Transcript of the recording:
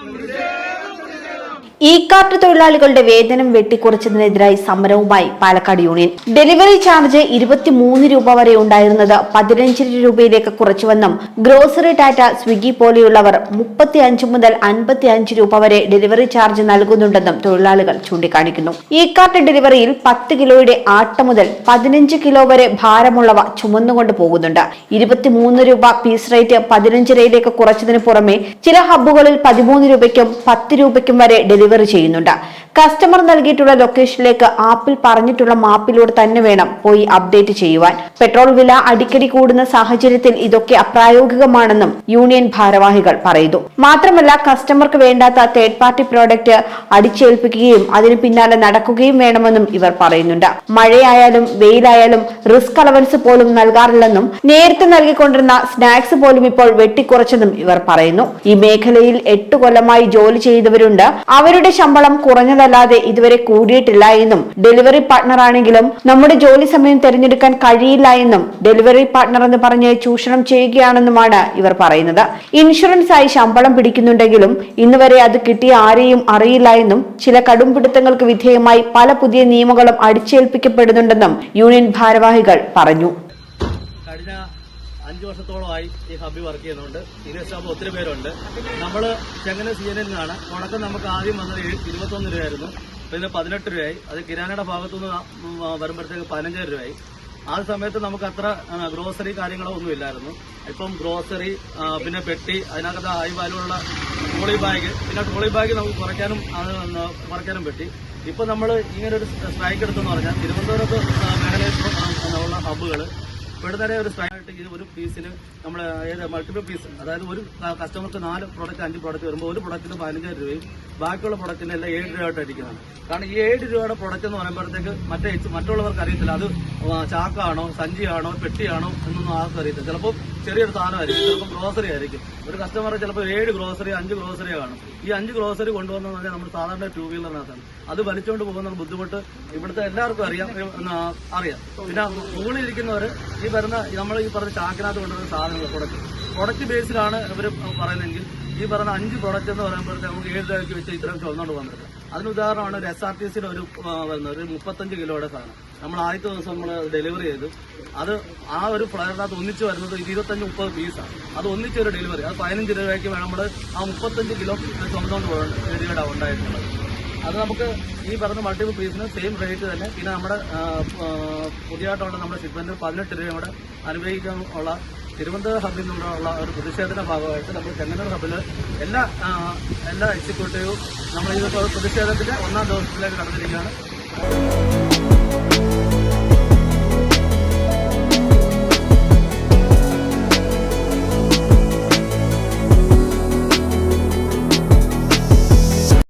Ram Jai. E cart തൊഴിലാളികളുടെ വേതനം വെട്ടിക്കുറച്ചതിനെതിരായി സമരവുമായി പാലക്കാട് യൂണിയൻ. ഡെലിവറി ചാർജ് ഇരുപത്തിമൂന്ന് രൂപ വരെ ഉണ്ടായിരുന്നത് പതിനഞ്ച് രൂപയിലേക്ക് കുറച്ചുവെന്നും ഗ്രോസറി ടാറ്റ സ്വിഗ്ഗി പോലെയുള്ളവർ മുപ്പത്തി അഞ്ച് മുതൽ അൻപത്തി അഞ്ച് രൂപ വരെ ഡെലിവറി ചാർജ് നൽകുന്നുണ്ടെന്നും തൊഴിലാളികൾ ചൂണ്ടിക്കാണിക്കുന്നു. ഇ കാർട്ട് ഡെലിവറിയിൽ പത്ത് കിലോയുടെ ആട്ട മുതൽ പതിനഞ്ച് കിലോ വരെ ഭാരമുള്ളവ ചുമന്നുകൊണ്ട് പോകുന്നുണ്ട്. ഇരുപത്തിമൂന്ന് രൂപ പീസ് റേറ്റ് പതിനഞ്ച് രൂപയിലേക്ക് കുറച്ചതിന് പുറമെ ചില ഹബ്ബുകളിൽ പതിമൂന്ന് രൂപയ്ക്കും പത്ത് രൂപയ്ക്കും വരെ ഡെലിവറി ചെയ്യുന്നുണ്ട്. കസ്റ്റമർ നൽകിയിട്ടുള്ള ലൊക്കേഷനിലേക്ക് ആപ്പിൽ പറഞ്ഞിട്ടുള്ള മാപ്പിലൂടെ തന്നെ വേണം പോയി അപ്ഡേറ്റ് ചെയ്യുവാൻ. പെട്രോൾ വില അടിക്കടി കൂടുന്ന സാഹചര്യത്തിൽ ഇതൊക്കെ അപ്രായോഗികമാണെന്നും യൂണിയൻ ഭാരവാഹികൾ പറയുന്നു. മാത്രമല്ല കസ്റ്റമർക്ക് വേണ്ടാത്ത തേർഡ് പാർട്ടി പ്രോഡക്റ്റ് അടിച്ചേൽപ്പിക്കുകയും അതിന് പിന്നാലെ നടക്കുകയും വേണമെന്നും ഇവർ പറയുന്നുണ്ട്. മഴയായാലും വെയിലായാലും റിസ്ക് അലവൻസ് പോലും നൽകാറില്ലെന്നും നേരത്തെ നൽകിക്കൊണ്ടിരുന്ന സ്നാക്സ് പോലും ഇപ്പോൾ വെട്ടിക്കുറച്ചെന്നും ഇവർ പറയുന്നു. ഈ മേഖലയിൽ എട്ട് കൊല്ലമായി ജോലി ചെയ്തവരുണ്ട്. അവരുടെ ശമ്പളം കുറഞ്ഞതല്ലാതെ ഇതുവരെ കൂടിയിട്ടില്ല എന്നും ഡെലിവറി പാർട്ണർ ആണെങ്കിലും നമ്മുടെ ജോലി സമയം തിരഞ്ഞെടുക്കാൻ കഴിയില്ല എന്നും ഡെലിവറി പാർട്ണർ എന്ന് പറഞ്ഞ് ചൂഷണം ചെയ്യുകയാണെന്നുമാണ് ഇവർ പറയുന്നത്. ഇൻഷുറൻസ് ആയി ശമ്പളം പിടിക്കുന്നുണ്ടെങ്കിലും ഇന്നുവരെ അത് കിട്ടിയ ആരെയും അറിയില്ല എന്നും ചില കടുംപിടുത്തങ്ങൾക്ക് വിധേയമായി പല പുതിയ നിയമങ്ങളും അടിച്ചേൽപ്പിക്കപ്പെടുന്നുണ്ടെന്നും യൂണിയൻ ഭാരവാഹികൾ പറഞ്ഞു. അഞ്ചു വർഷത്തോളമായി ഈ ഹബ്ബി വർക്ക് ചെയ്യുന്നുണ്ട്. സീനിയർ സ്റ്റാഫ് ഒത്തിരി പേരുണ്ട്. നമ്മൾ ചെങ്ങന സി എൻ നിന്നാണ്. തുടക്കം നമുക്ക് ആദ്യം വന്നത് ഇരുപത്തൊന്ന് രൂപയായിരുന്നു. പിന്നെ പതിനെട്ട് രൂപയായി. അത് കിരാനയുടെ ഭാഗത്തുനിന്ന് വരുമ്പോഴത്തേക്ക് പതിനഞ്ചായിരം രൂപയായി. ആ സമയത്ത് നമുക്ക് അത്ര ഗ്രോസറി കാര്യങ്ങളോ ഒന്നും ഇല്ലായിരുന്നു. ഇപ്പം ഗ്രോസറി പിന്നെ പെട്ടി അതിനകത്ത് ഹൈ വാല്യുള്ള ട്രോളി ബാഗ് പിന്നെ ട്രോളി ബാഗ് നമുക്ക് കുറയ്ക്കാനും കുറയ്ക്കാനും പറ്റി. ഇപ്പൊ നമ്മൾ ഇങ്ങനെ ഒരു സ്ട്രൈക്ക് എടുത്തെന്ന് പറഞ്ഞാൽ തിരുവനന്തപുരത്ത് മേഖലയിൽ ഉള്ള ഹബ്ബുകൾ ഇവിടുത്തെ ഒരു സ്ട്രൈക്കായിട്ട് ഇത് ഒരു പീസിന് നമ്മൾ ഏത് മൾട്ടിപ്പിൾ പീസ് അതായത് ഒരു കസ്റ്റമർക്ക് നാല് പ്രോഡക്റ്റ് അഞ്ച് പ്രോഡക്റ്റ് വരുമ്പോൾ ഒരു പ്രോഡക്റ്റിന് പതിനഞ്ചായിരം രൂപയും ബാക്കിയുള്ള പ്രോഡക്റ്റിന് എല്ലാം ഏഴ് രൂപയായിട്ട് അടിക്കുന്നതാണ് കാരണം ഈ ഏഴ് രൂപയുടെ പ്രോഡക്റ്റ് എന്ന് പറയുമ്പോഴത്തേക്ക് മറ്റേ മറ്റുള്ളവർക്ക് അറിയത്തില്ല. അത് ചാക്കാണോ സഞ്ചിയാണോ പെട്ടിയാണോ എന്നൊന്നും ആർക്കും അറിയത്തില്ല. ചിലപ്പോൾ ചെറിയൊരു സാധനമായിരിക്കും ചിലപ്പോൾ ഗ്രോസറി ആയിരിക്കും. ഒരു കസ്റ്റമർ ചിലപ്പോൾ ഏഴ് ഗ്രോസറി അഞ്ച് ഗ്രോസറി കാണും ഈ അഞ്ച് ഗ്രോസറി കൊണ്ടുവന്നു പറഞ്ഞാൽ നമ്മൾ സാധാരണ ടൂ വീലറിനകത്താണ് അത് വലിച്ചുകൊണ്ട് പോകുന്ന ബുദ്ധിമുട്ട് ഇവിടുത്തെ എല്ലാവർക്കും അറിയാം അറിയാം. പിന്നെ മുകളിൽ ഇരിക്കുന്നവർ ഈ വരുന്ന നമ്മൾ ഈ പറഞ്ഞ ചാക്കിനകത്ത് കൊണ്ടുവരുന്ന സാധനങ്ങൾ പ്രൊഡക്റ്റ് പ്രൊഡക്റ്റ് ബേസിലാണ് ഇവർ പറയുന്നതെങ്കിൽ ഈ പറഞ്ഞ അഞ്ച് പ്രൊഡക്റ്റ് എന്ന് പറയുമ്പോഴത്തേക്ക് നമുക്ക് ഏഴ് രൂപയ്ക്ക് വെച്ച് ഇത്രയും ചുവന്നുകൊണ്ട് പോകുന്നത് അതിന് ഉദാഹരണമാണ് ഒരു എസ് ആർ ടി സിയുടെ ഒരു വരുന്നത്. ഒരു മുപ്പത്തഞ്ച് കിലോയുടെ സാധനം. നമ്മൾ ആദ്യത്തെ ദിവസം നമ്മൾ ഡെലിവറി ചെയ്തു. അത് ആ ഒരു ഫ്ലയറിനകത്ത് ഒന്നിച്ച് വരുന്നത് ഇരുപത്തഞ്ച് മുപ്പത് പീസാണ് അത് ഒന്നിച്ചൊരു ഡെലിവറി അത് പതിനഞ്ച് രൂപയ്ക്ക് വേണം നമ്മൾ ആ മുപ്പത്തഞ്ച് കിലോ ചുമന്നുകൊണ്ട് രൂപയുടെ ഉണ്ടായിട്ടുള്ളത്. അത് നമുക്ക് ഈ പറഞ്ഞ മൾട്ടിപ്പിൾ പീസിന് സെയിം റേറ്റ് തന്നെ. പിന്നെ നമ്മുടെ പുതിയതായിട്ടുള്ള നമ്മുടെ ഷിപ്മെന്റ് പതിനെട്ട് രൂപ കൂടെ അനുഭവിക്കാനുള്ള തിരുവനന്തപുരം ഹബിൽ നിന്നുള്ള ഒരു പ്രതിഷേധത്തിന്റെ ഭാഗമായിട്ട് നമ്മൾ ചെങ്ങന്നൂർ ഹബിൽ എല്ലാ എല്ലാ എക്സിക്യൂട്ടീവും നമ്മൾ ഈ പ്രതിഷേധത്തിന്റെ ഒന്നാം ദിവസത്തിലേക്ക് കടന്നിരിക്കുകയാണ്.